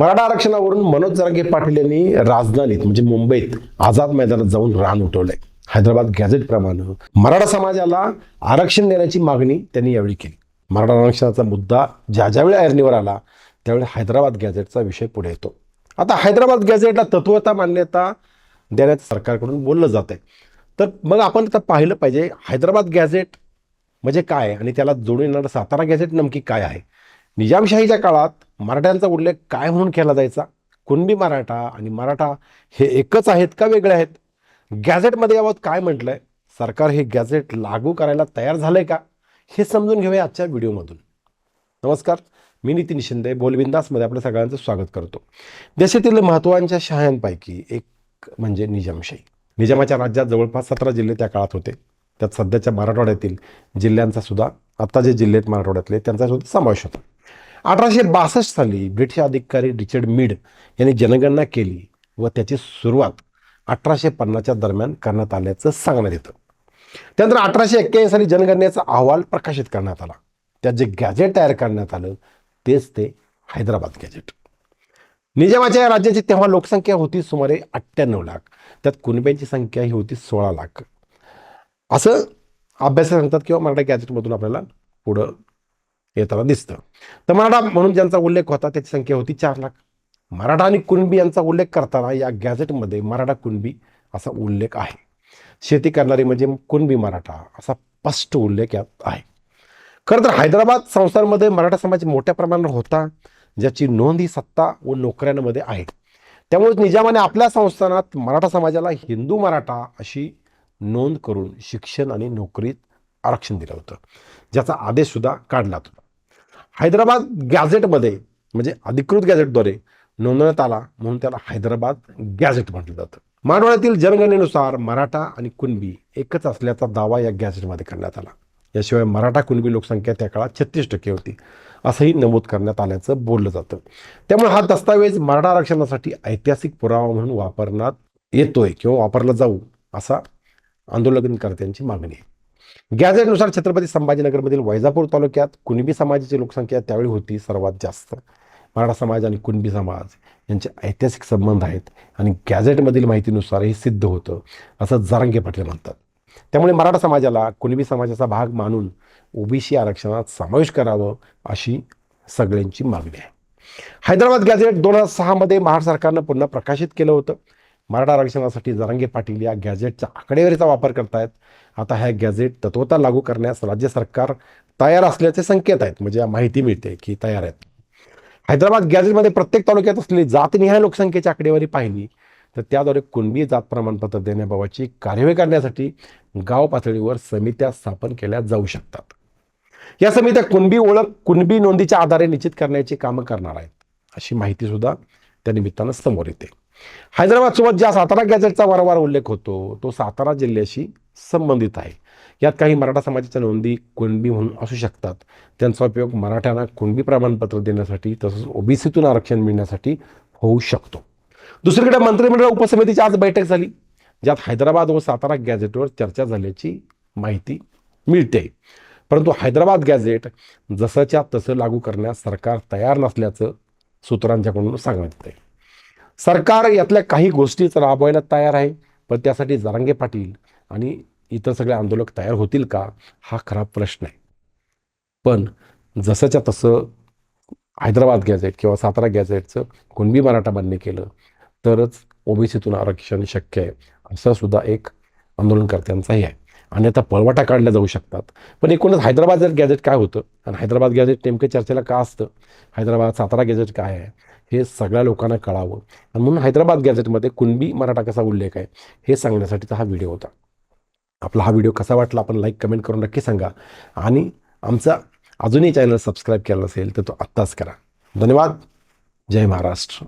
मराठा आरक्षणावरून मनोज जरांगे पाटील यांनी राजधानीत म्हणजे मुंबईत आझाद मैदानात जाऊन रान उठवलंय. हैदराबाद गॅझेट प्रमाणे मराठा समाजाला आरक्षण देण्याची मागणी त्यांनी यावेळी केली. मराठा आरक्षणाचा मुद्दा ज्या ज्यावेळी ऐरणीवर आला त्यावेळी हैदराबाद गॅझेटचा विषय पुढे येतो. आता हैदराबाद गॅझेटला तत्वता मान्यता देण्याचं सरकारकडून बोललं जात आहे तर मग आपण आता पाहिलं पाहिजे हैदराबाद गॅझेट म्हणजे काय? आणि त्याला जोडून येणारं सातारा गॅझेट नमकी काय आहे? निजामशाहीच्या काळात मराठ्यांचा उल्लेख काय म्हणून केला जायचा? कुणबी मराठा आणि मराठा हे एकच आहेत का वेगळे आहेत? गॅझेटमध्ये याबाबत काय म्हटलंय? सरकार हे गॅझेट लागू करायला तयार झालंय का? हे समजून घेऊया आजच्या व्हिडिओमधून. नमस्कार मी नितीन शिंदे बोलबिंदासमध्ये आपल्या सगळ्यांचं स्वागत करतो. देशातील महत्त्वांच्या शहांपैकी एक म्हणजे निजामशाही. निजामाच्या राज्यात जवळपास सतरा जिल्हे त्या काळात होते. त्यात सध्याच्या मराठवाड्यातील जिल्ह्यांचा सुद्धा आत्ता जे जिल्हे आहेत मराठवाड्यातले त्यांचा सुद्धा समावेश होता. अठराशे बासष्ट साली ब्रिटिश अधिकारी रिचर्ड मीड यांनी जनगणना केली व त्याची सुरुवात अठराशे पन्नासच्या दरम्यान करण्यात आल्याचं सांगण्यात येतं. त्यानंतर अठराशे एक्क्याऐंशी साली जनगणनेचा अहवाल प्रकाशित करण्यात आला. त्यात जे गॅजेट तयार करण्यात आलं तेच ते हैदराबाद गॅजेट निजामाच्या या राज्याची तेव्हा लोकसंख्या होती सुमारे अठ्ठ्याण्णव लाख. त्यात कुणब्यांची संख्या ही होती सोळा लाख. असं अभ्यास सांगतात किंवा मराठा गॅजेटमधून आपल्याला पुढं येताना दिसतं. तर मराठा म्हणून ज्यांचा उल्लेख होता त्याची संख्या होती चार लाख. मराठा आणि कुणबी यांचा उल्लेख करताना या गॅझेटमध्ये मराठा कुणबी असा उल्लेख आहे. शेती करणारी म्हणजे कुणबी मराठा असा स्पष्ट उल्लेख यात आहे. खरं तर हैदराबाद संस्थांमध्ये मराठा समाज मोठ्या प्रमाणावर होता ज्याची नोंद ही सत्ता व नोकऱ्यांमध्ये आहे. त्यामुळे निजामाने आपल्या संस्थानात मराठा समाजाला हिंदू मराठा अशी नोंद करून शिक्षण आणि नोकरीत आरक्षण दिलं होतं ज्याचा आदेशसुद्धा काढला होता. हैदराबाद गॅझेटमध्ये म्हणजे अधिकृत गॅझेटद्वारे नोंदवण्यात आला म्हणून त्याला हैदराबाद गॅझेट म्हटलं जातं. मराठवाड्यातील जनगणनेनुसार मराठा आणि कुणबी एकच असल्याचा दावा या गॅझेटमध्ये करण्यात आला. याशिवाय मराठा कुणबी लोकसंख्या त्या काळात छत्तीस टक्के होती असंही नमूद करण्यात आल्याचं बोललं जातं. त्यामुळे हा दस्तावेज मराठा आरक्षणासाठी ऐतिहासिक पुरावा म्हणून वापरण्यात येतोय किंवा वापरला जाऊ असा आंदोलनकर्त्यांची मागणी आहे. गॅझेटनुसार छत्रपती संभाजीनगरमधील वैजापूर तालुक्यात कुणबी समाजाची लोकसंख्या त्यावेळी होती सर्वात जास्त. मराठा समाज आणि कुणबी समाज यांचे ऐतिहासिक संबंध आहेत आणि गॅझेटमधील माहितीनुसार हे सिद्ध होतं असं जारंगे पाटील म्हणतात. त्यामुळे मराठा समाजाला कुणबी समाजाचा भाग मानून ओबीसी आरक्षणात समावेश करावं अशी सगळ्यांची मागणी आहे. हैदराबाद गॅझेट दोन हजार सहामध्ये महाराष्ट्र सरकारनं पुन्हा प्रकाशित केलं होतं. मराठा आरक्षणासाठी जरांगे पाटील या गॅजेटच्या आकडेवारीचा वापर करतायत. आता ह्या गॅझेट तत्वता लागू करण्यास राज्य सरकार तयार असल्याचे संकेत आहेत. म्हणजे माहिती मिळते की तयार आहेत. हैदराबाद गॅझेटमध्ये प्रत्येक तालुक्यात असलेली जातनिहाय लोकसंख्येची आकडेवारी पाहिली तर त्याद्वारे कुणबी जात प्रमाणपत्र देण्याबाबतची कार्यवाही करण्यासाठी गाव पातळीवर समित्या स्थापन केल्या जाऊ शकतात. या समित्या कुणबी ओळख कुणबी नोंदीच्या आधारे निश्चित करण्याची कामं करणार आहेत अशी माहिती सुद्धा त्या निमित्तानं समोर येते. हैदराबादसोबत ज्या सातारा गॅझेटचा वारंवार उल्लेख होतो तो सातारा जिल्ह्याशी संबंधित आहे. यात काही मराठा समाजाच्या नोंदी कुणबी म्हणून असू शकतात. त्यांचा उपयोग मराठ्यांना कुणबी प्रमाणपत्र देण्यासाठी तसंच ओबीसीतून आरक्षण मिळण्यासाठी होऊ शकतो. दुसरीकडे मंत्रिमंडळ उपसमितीची आज बैठक झाली ज्यात हैदराबाद व सातारा गॅझेटवर चर्चा झाल्याची माहिती मिळते. परंतु हैदराबाद गॅझेट जसंच्या तसं लागू करण्यास सरकार तयार नसल्याचं सूत्रांच्याकडून सांगण्यात येते सरकार यातल्या काही गोष्टीच राबवायला तयार आहे पण त्यासाठी जरांगे पाटील आणि इतर सगळे आंदोलक तयार होतील का हा खरा प्रश्न आहे. पण जसंच्या तसं हैदराबाद गॅझेट किंवा सातारा गॅझेटचं कुणबी मराठा मान्य केलं तरच ओबीसीतून आरक्षण शक्य आहे असं सुद्धा एक आंदोलनकर्त्यांचाही आहे. आणि आता पळवाटा काढल्या जाऊ शकतात. पण एकूणच हैदराबाद गॅझेट काय होतं? आणि हैदराबाद गॅझेट नेमकं चर्चेला का असतं? हैदराबाद सातारा गॅझेट काय आहे? हे सगळ्या लोकांना कळावं. आणि म्हणून हैदराबाद गॅझेटमध्ये कुणबी मराठा कसा उल्लेख आहे हे सांगण्यासाठीचा हा व्हिडिओ होता. आपला हा व्हिडिओ कसा वाटला आपण लाईक कमेंट करून नक्की सांगा. आणि आमचा अजूनही चॅनल सबस्क्राईब केला नसेल तर तो आत्ताच करा. धन्यवाद. जय महाराष्ट्र.